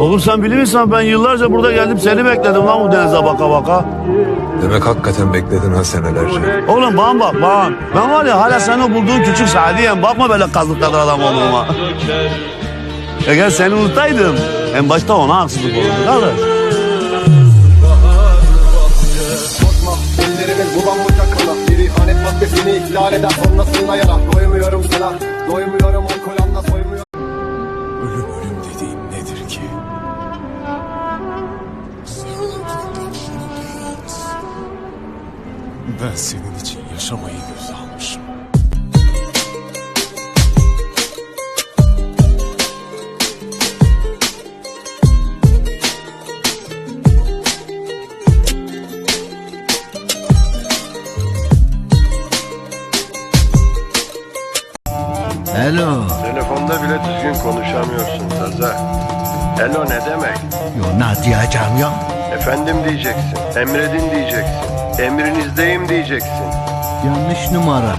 Oğlum sen bilir misin ben yıllarca burada geldim seni bekledim lan bu denize baka baka. Demek hakikaten bekledin ha senelerce. Oğlum bana bak bana. Ben var ya hala senin o bulduğun küçük Sadiye'm. Bakma böyle kazık kadar adam olduğuma. Eğer seni unutaydım en başta ona haksızlık olurdu kardeş. Ellerimiz bulanmayacak kana Bir ihanet maddesini ihlal eder sonrasında yara Doymuyorum sana Doymuyorum o kolanda soymuyorum Ben senin için yaşamayı göze almışım. Alo. Telefonda bile düzgün konuşamıyorsun Zaza. Elo ne demek? Yo ne diyeceğim ya? Efendim diyeceksin, emredin diyeceksin, emrinizdeyim diyeceksin. Yanlış numara.